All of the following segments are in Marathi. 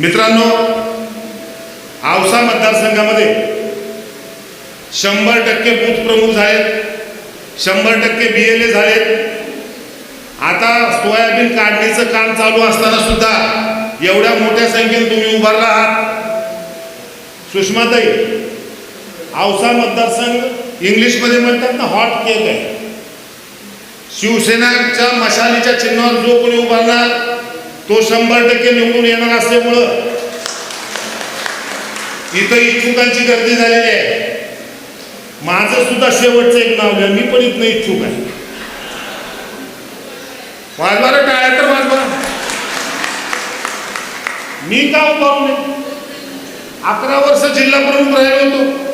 मित्रांनो औसा मतदारसंघामध्ये शंभर टक्के बूथ प्रमुख झालेत शंभर टक्के बी एल ए झालेत. आता सोयाबीन काढणीचं काम चालू असताना सुद्धा एवढ्या मोठ्या संख्येने तुम्ही उभारला आहात. सुषमाताई औसा मतदारसंघ इंग्लिशमध्ये म्हणतात ना हॉट केक आहे. शिवसेनाच्या मशालीच्या चिन्हावर जो कोणी उभारणार तो शंभर टक्के निवडून येणार असल्यामुळं इथं इच्छुकांची गर्दी झालेली आहे. माझं सुद्धा शेवटचं एक नाव घ्या. मी पण इथनं इच्छुक आहे. वाजवा रे टाळ्या तर वाजवा. मी का उभारू नये? अकरा वर्ष जिल्हा प्रमुख राहिलो होतो.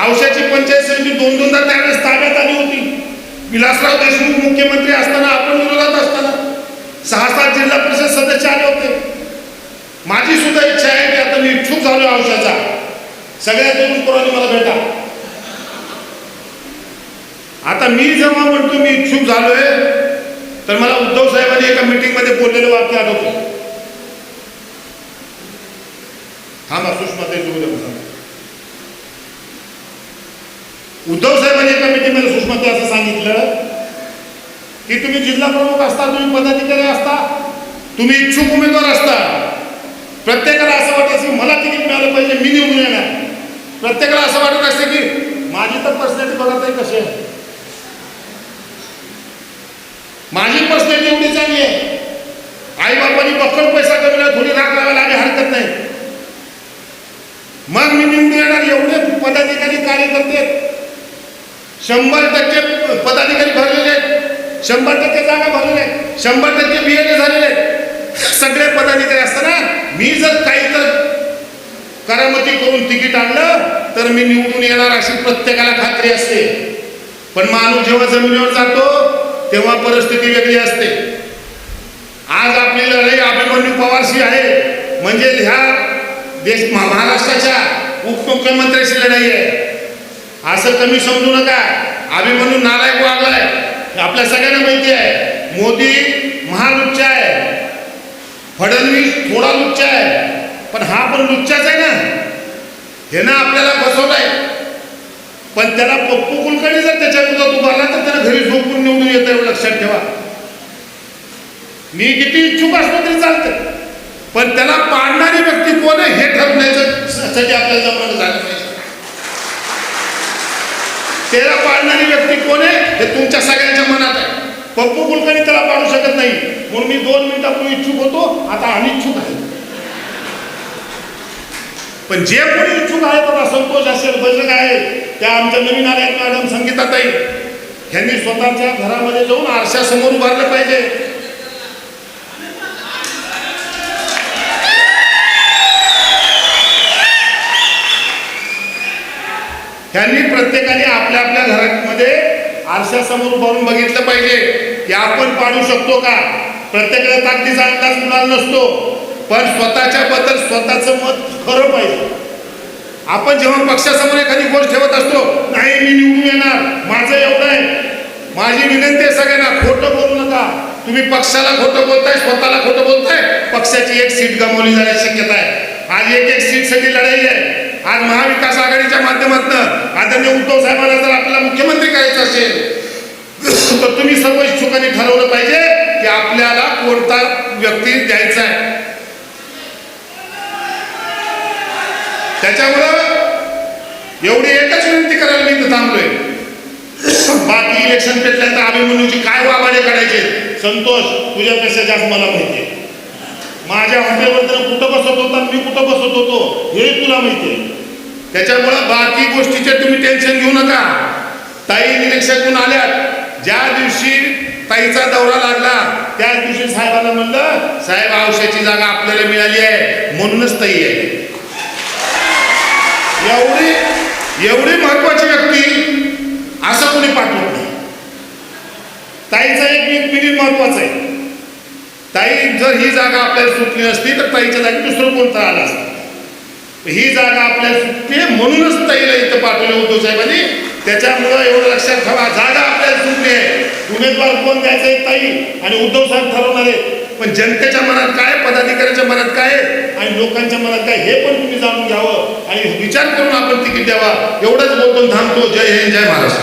औषधाची पंचायत समिती दोन दोनदा त्यावेळेस ताब्यात आली होती. विलासराव देशमुख मुख्यमंत्री असताना आपण विरोधात असताना. सहा सात जिल्हा परिषद सदस्य आले होते. माझी सुद्धा इच्छा आहे की आता मी इच्छुक झालो औषधाचा. सगळ्या दोन पोरांनी मला भेटा. आता मी जेव्हा म्हणतो मी इच्छुक झालोय तर मला उद्धव साहेबांनी एका मीटिंगमध्ये बोललेलं वाक्य आठवतो थांबा सुषमा ताई उद्धव साहेबांनी एका मीटिंगमध्ये सुषमा असं सांगितलं की तुम्ही जिल्हा प्रमुख असता तुम्ही पदाधिकारी असता तुम्ही इच्छुक उमेदवार असता प्रत्येकाला असं वाटायचं की मला तिकीट मिळालं पाहिजे मी निवडून येणार. प्रत्येकाला असं वाटत असते की माझी तर पर्सनॅलिटी बघा नाही कशी आहे. माझी पर्सनॅलिटी एवढी चांगली आहे. आई बापांनी बक्कड पैसा कमवला थोडी राख लावायला आम्ही हरकत नाही. मग मी निवडून येणार एवढे पदाधिकारी कार्यकर्ते शंभर टक्के पदाधिकारी भरलेले शंभर टक्के जागा भरलेल्या आहेत शंभर टक्के बियाणे झालेले आहेत. सगळे पदाधिकारी असताना मी जर काही तर करामती करून तिकीट आणलं तर मी निवडून येणार अशी प्रत्येकाला खात्री असते. पण माणूस जेव्हा जमिनीवर जातो तेव्हा परिस्थिती वेगळी असते. आज आपली लढाई अभिमन्यू पवारशी आहे. म्हणजे ह्या देश महा- महाराष्ट्राच्या उपमुख्यमंत्र्याशी लढाई आहे. असं कमी समजू नका. अभिमन्यू नालायक वागलाय आपल्या सगळ्यांना माहिती आहे. मोदी महालुच्चा आहे. फडणवीस थोडा लुच्चा आहे. पण हा पण लुच्चाच आहे ना. हे ना आपल्याला फसवलाय पण त्याला पप्पू कुलकर्णी जर त्याच्या विरोधात उभारला तर त्याला घरी झोपून निवडून येतं एवढं लक्षात ठेवा. मी किती इच्छुक असलो तरी चालतं पण त्याला पाडणारी व्यक्ती कोण आहे हे ठरवण्याचं आपल्याला जमणं झालं पाहिजे त्याला पाडणारी व्यक्ती कोण आहे हे तुमच्या आहे पप्पू कुलकर्णी त्याला पाडू शकत नाही. म्हणून मी दोन मिनिटापूर्वी इच्छुक होतो आता अनिच्छुक आहे. पण जे कोणी इच्छुक आहे बघा संतोष असेल बजरंग आहे त्या आमच्या नवीन आल्या आहेत मॅडम संगीताताई. ह्यांनी स्वतःच्या घरामध्ये जाऊन आरशासमोर उभारलं पाहिजे. ह्यांनी प्रत्येकाने आपल्या आपल्या घरामध्ये आरशासमोर उभारून बघितलं पाहिजे. की आपण पाडू शकतो का? प्रत्येकाला ताकदीचा अंदाज कुणाला नसतो. पण स्वतःच्या बद्दल स्वतःचं मत खरं पाहिजे. आपण जेव्हा पक्षासमोर एखादी गोष्ट ठेवत असतो नाही मी निवडून येणार. माझं एवढं आहे. माझी विनंती आहे सगळ्यांना खोटं बोलू नका. तुम्ही पक्षाला खोटं बोलताय स्वतःला खोटं बोलताय. पक्षाची एक सीट गमावली जाण्याची शक्यता आहे. आज एक एक सीटसाठी लढाई आहे. आज महाविकास आघाडीच्या माध्यमातून आदरणीय उद्धव साहेबांना जर आपल्याला मुख्यमंत्री करायचं असेल तर तुम्ही सर्व इच्छुकांनी ठरवलं पाहिजे की आपल्याला कोणता व्यक्ती द्यायचा आहे. त्याच्यामुळं एवढी एकच विनंती करायला मी इथं थांबलोय. बाकी इलेक्शन घेतलं तर आम्ही म्हणू की काय वाबाडे काढायचे? संतोष तुझ्यापेक्षा जास्त मला माहिती आहे माझ्या हॉटेलवर कुठं बसत होता मी कुठं बसत होतो हे तुला माहिती आहे त्याच्यामुळं बाकी गोष्टीचे तुम्ही टेन्शन घेऊ नका. ताई निरीक्षकून आल्यात? ज्या दिवशी ताईचा दौरा लागला त्याच दिवशी साहेबांना म्हणलं साहेब औषधाची जागा आपल्याला मिळाली आहे म्हणूनच ताई आहे. एवढी एवढी महत्वाची व्यक्ती असं कोणी पाठवत नाही. ताईचा एक एक मिनिट महत्त्वाचा आहे. ताई जर ही जागा आपल्याला सुटली नसती तर ताईच्या जागी दुसरं कोणतं आलं असतं? ही जागा आपल्याला सुटते म्हणूनच ताईला इथं पाठवलं होतो साहेबांनी. त्याच्यामुळं एवढं लक्षात ठेवा. जागा आपल्याला सुटली आहे. उमेदवार कोण द्यायचं आहे ताई आणि उद्धव साहेब ठरवणारे. आहे पण जनतेच्या मनात काय पदाधिकाऱ्याच्या मनात काय आहे? आणि लोकांच्या मनात काय? हे पण तुम्ही जाणून घ्यावं. आणि विचार करून आपण तिकीट द्यावा. एवढंच बोलतो थांबतो. जय हिंद जय महाराष्ट्र.